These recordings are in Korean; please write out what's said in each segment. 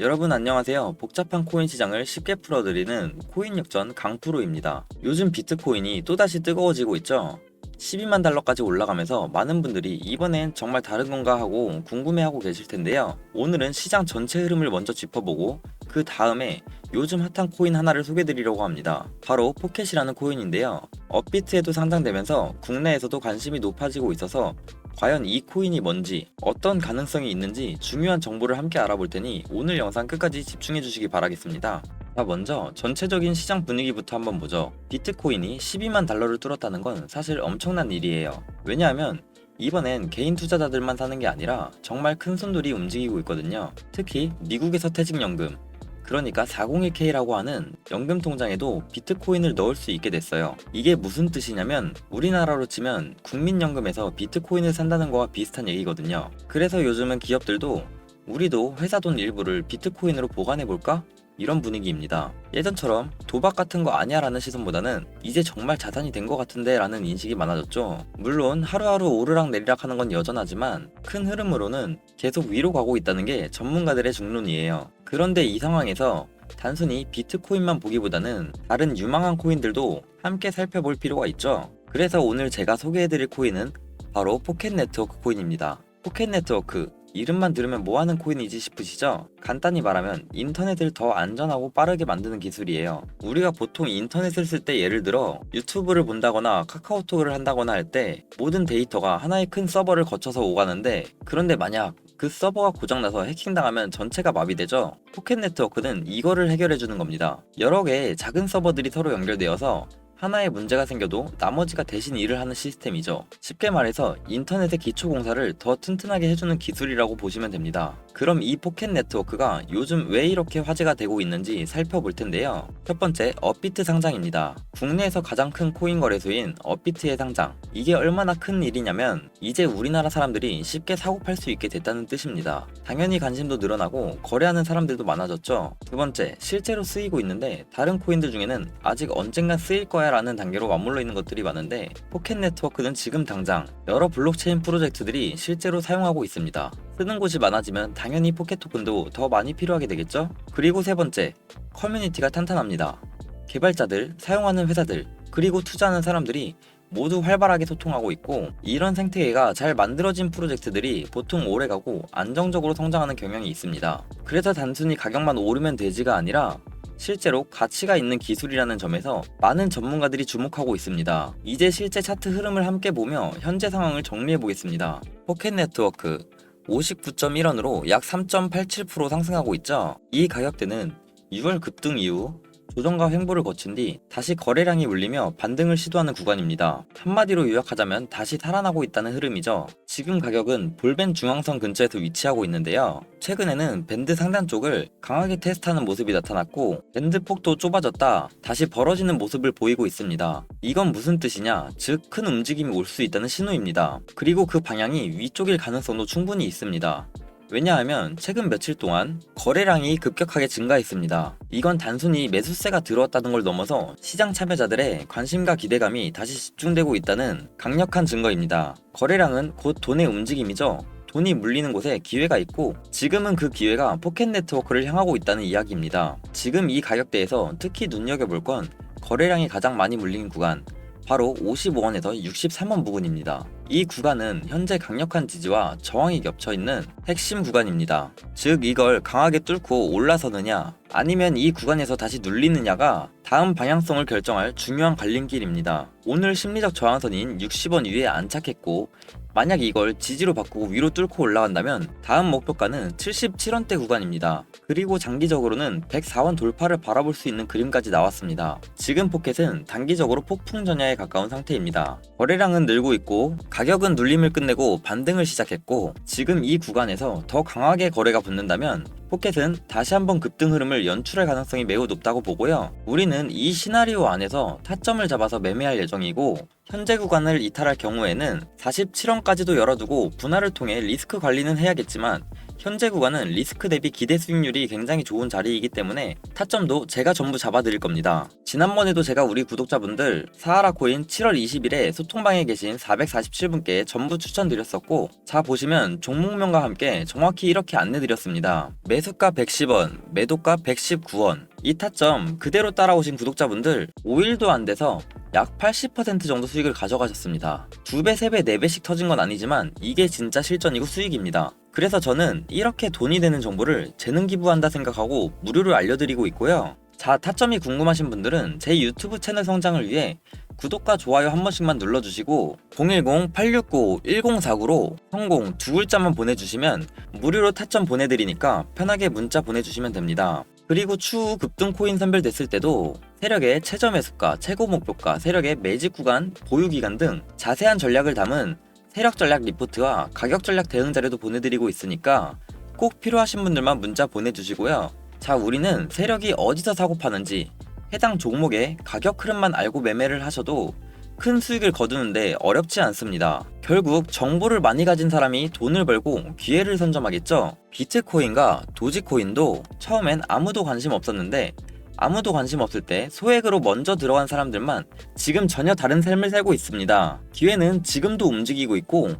여러분 안녕하세요. 복잡한 코인 시장을 쉽게 풀어드리는 코인 역전 강프로입니다. 요즘 비트코인이 또다시 뜨거워지고 있죠. 12만 달러까지 올라가면서 많은 분들이 이번엔 정말 다른 건가 하고 궁금해하고 계실 텐데요. 오늘은 시장 전체 흐름을 먼저 짚어보고 그 다음에 요즘 핫한 코인 하나를 소개드리려고 합니다. 바로 포켓이라는 코인인데요. 업비트에도 상장되면서 국내에서도 관심이 높아지고 있어서 과연 이 코인이 뭔지 어떤 가능성이 있는지 중요한 정보를 함께 알아볼 테니 오늘 영상 끝까지 집중해 주시기 바라겠습니다. 자 먼저 전체적인 시장 분위기부터 한번 보죠. 비트코인이 12만 달러를 뚫었다는 건 사실 엄청난 일이에요. 왜냐하면 이번엔 개인 투자자들만 사는 게 아니라 정말 큰 손들이 움직이고 있거든요. 특히 미국에서 퇴직연금, 그러니까 401k라고 하는 연금 통장에도 비트코인을 넣을 수 있게 됐어요. 이게 무슨 뜻이냐면 우리나라로 치면 국민연금에서 비트코인을 산다는 거와 비슷한 얘기거든요. 그래서 요즘은 기업들도 우리도 회사 돈 일부를 비트코인으로 보관해 볼까? 이런 분위기입니다. 예전처럼 도박 같은 거 아니야 라는 시선보다는 이제 정말 자산이 된 것 같은데 라는 인식이 많아졌죠. 물론 하루하루 오르락 내리락 하는 건 여전하지만 큰 흐름으로는 계속 위로 가고 있다는 게 전문가들의 중론이에요. 그런데 이 상황에서 단순히 비트코인만 보기보다는 다른 유망한 코인들도 함께 살펴볼 필요가 있죠. 그래서 오늘 제가 소개해드릴 코인은 바로 포켓 네트워크 코인입니다. 포켓 네트워크 이름만 들으면 뭐하는 코인이지 싶으시죠? 간단히 말하면 인터넷을 더 안전하고 빠르게 만드는 기술이에요. 우리가 보통 인터넷을 쓸 때 예를 들어 유튜브를 본다거나 카카오톡을 한다거나 할 때 모든 데이터가 하나의 큰 서버를 거쳐서 오가는데 그런데 만약 그 서버가 고장나서 해킹당하면 전체가 마비되죠? 포켓 네트워크는 이거를 해결해주는 겁니다. 여러 개의 작은 서버들이 서로 연결되어서 하나의 문제가 생겨도 나머지가 대신 일을 하는 시스템이죠. 쉽게 말해서 인터넷의 기초 공사를 더 튼튼하게 해주는 기술이라고 보시면 됩니다. 그럼 이 포켓 네트워크가 요즘 왜 이렇게 화제가 되고 있는지 살펴볼 텐데요. 첫 번째, 업비트 상장입니다. 국내에서 가장 큰 코인 거래소인 업비트의 상장. 이게 얼마나 큰 일이냐면 이제 우리나라 사람들이 쉽게 사고 팔 수 있게 됐다는 뜻입니다. 당연히 관심도 늘어나고 거래하는 사람들도 많아졌죠. 두 번째, 실제로 쓰이고 있는데 다른 코인들 중에는 아직 언젠간 쓰일 거야 라는 단계로 맞물려 있는 것들이 많은데 포켓 네트워크는 지금 당장 여러 블록체인 프로젝트들이 실제로 사용하고 있습니다. 쓰는 곳이 많아지면 당연히 포켓 토큰도 더 많이 필요하게 되겠죠? 그리고 세 번째, 커뮤니티가 탄탄합니다. 개발자들, 사용하는 회사들, 그리고 투자하는 사람들이 모두 활발하게 소통하고 있고 이런 생태계가 잘 만들어진 프로젝트들이 보통 오래가고 안정적으로 성장하는 경향이 있습니다. 그래서 단순히 가격만 오르면 되지가 아니라 실제로 가치가 있는 기술이라는 점에서 많은 전문가들이 주목하고 있습니다. 이제 실제 차트 흐름을 함께 보며 현재 상황을 정리해 보겠습니다. 포켓 네트워크 59.1원으로 약 3.87% 상승하고 있죠. 이 가격대는 6월 급등 이후 조정과 횡보를 거친 뒤 다시 거래량이 울리며 반등을 시도하는 구간입니다. 한마디로 요약하자면 다시 살아나고 있다는 흐름이죠. 지금 가격은 볼벤 중앙선 근처에서 위치하고 있는데요. 최근에는 밴드 상단 쪽을 강하게 테스트하는 모습이 나타났고 밴드 폭도 좁아졌다 다시 벌어지는 모습을 보이고 있습니다. 이건 무슨 뜻이냐? 즉 큰 움직임이 올 수 있다는 신호입니다. 그리고 그 방향이 위쪽일 가능성도 충분히 있습니다. 왜냐하면 최근 며칠 동안 거래량이 급격하게 증가했습니다. 이건 단순히 매수세가 들어왔다는 걸 넘어서 시장 참여자들의 관심과 기대감이 다시 집중되고 있다는 강력한 증거입니다. 거래량은 곧 돈의 움직임이죠. 돈이 물리는 곳에 기회가 있고 지금은 그 기회가 포켓 네트워크를 향하고 있다는 이야기입니다. 지금 이 가격대에서 특히 눈여겨볼 건 거래량이 가장 많이 물린 구간 바로 55원에서 63원 부근입니다. 이 구간은 현재 강력한 지지와 저항이 겹쳐 있는 핵심 구간입니다. 즉 이걸 강하게 뚫고 올라서느냐 아니면 이 구간에서 다시 눌리느냐가 다음 방향성을 결정할 중요한 갈림길입니다. 오늘 심리적 저항선인 60원 위에 안착했고 만약 이걸 지지로 바꾸고 위로 뚫고 올라간다면 다음 목표가는 77원대 구간입니다. 그리고 장기적으로는 104원 돌파를 바라볼 수 있는 그림까지 나왔습니다. 지금 포켓은 단기적으로 폭풍 전야에 가까운 상태입니다. 거래량은 늘고 있고 가격은 눌림을 끝내고 반등을 시작했고 지금 이 구간에서 더 강하게 거래가 붙는다면 포켓은 다시 한번 급등 흐름을 연출할 가능성이 매우 높다고 보고요. 우리는 이 시나리오 안에서 타점을 잡아서 매매할 예정이고 현재 구간을 이탈할 경우에는 47원까지도 열어두고 분할을 통해 리스크 관리는 해야겠지만 현재 구간은 리스크 대비 기대 수익률이 굉장히 좋은 자리이기 때문에 타점도 제가 전부 잡아드릴 겁니다. 지난번에도 제가 우리 구독자분들 사하라 코인 7월 20일에 소통방에 계신 447분께 전부 추천드렸었고 자 보시면 종목명과 함께 정확히 이렇게 안내드렸습니다. 매수가 110원, 매도가 119원 이 타점 그대로 따라오신 구독자분들 5일도 안 돼서 약 80% 정도 수익을 가져가셨습니다. 2배, 3배, 4배씩 터진 건 아니지만 이게 진짜 실전이고 수익입니다. 그래서 저는 이렇게 돈이 되는 정보를 재능 기부한다 생각하고 무료로 알려드리고 있고요. 자, 타점이 궁금하신 분들은 제 유튜브 채널 성장을 위해 구독과 좋아요 한 번씩만 눌러주시고 010-869-1049로 성공 두 글자만 보내주시면 무료로 타점 보내드리니까 편하게 문자 보내주시면 됩니다. 그리고 추후 급등 코인 선별됐을 때도 세력의 최저 매수가, 최고 목표가, 세력의 매집 구간, 보유 기간 등 자세한 전략을 담은 세력 전략 리포트와 가격 전략 대응 자료도 보내드리고 있으니까 꼭 필요하신 분들만 문자 보내주시고요. 자, 우리는 세력이 어디서 사고 파는지 해당 종목의 가격 흐름만 알고 매매를 하셔도 큰 수익을 거두는데 어렵지 않습니다. 결국 정보를 많이 가진 사람이 돈을 벌고 기회를 선점하겠죠. 비트코인과 도지코인도 처음엔 아무도 관심 없었는데 아무도 관심 없을 때 소액으로 먼저 들어간 사람들만 지금 전혀 다른 삶을 살고 있습니다. 기회는 지금도 움직이고 있고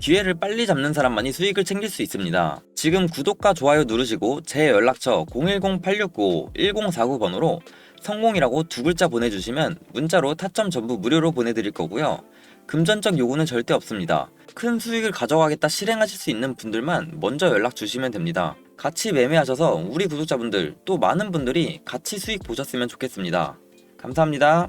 기회를 빨리 잡는 사람만이 수익을 챙길 수 있습니다. 지금 구독과 좋아요 누르시고 제 연락처 010-869-1049번으로 성공이라고 두 글자 보내주시면 문자로 타점 전부 무료로 보내드릴 거고요. 금전적 요구는 절대 없습니다. 큰 수익을 가져가겠다 실행하실 수 있는 분들만 먼저 연락 주시면 됩니다. 같이 매매하셔서 우리 구독자분들 또 많은 분들이 같이 수익 보셨으면 좋겠습니다. 감사합니다.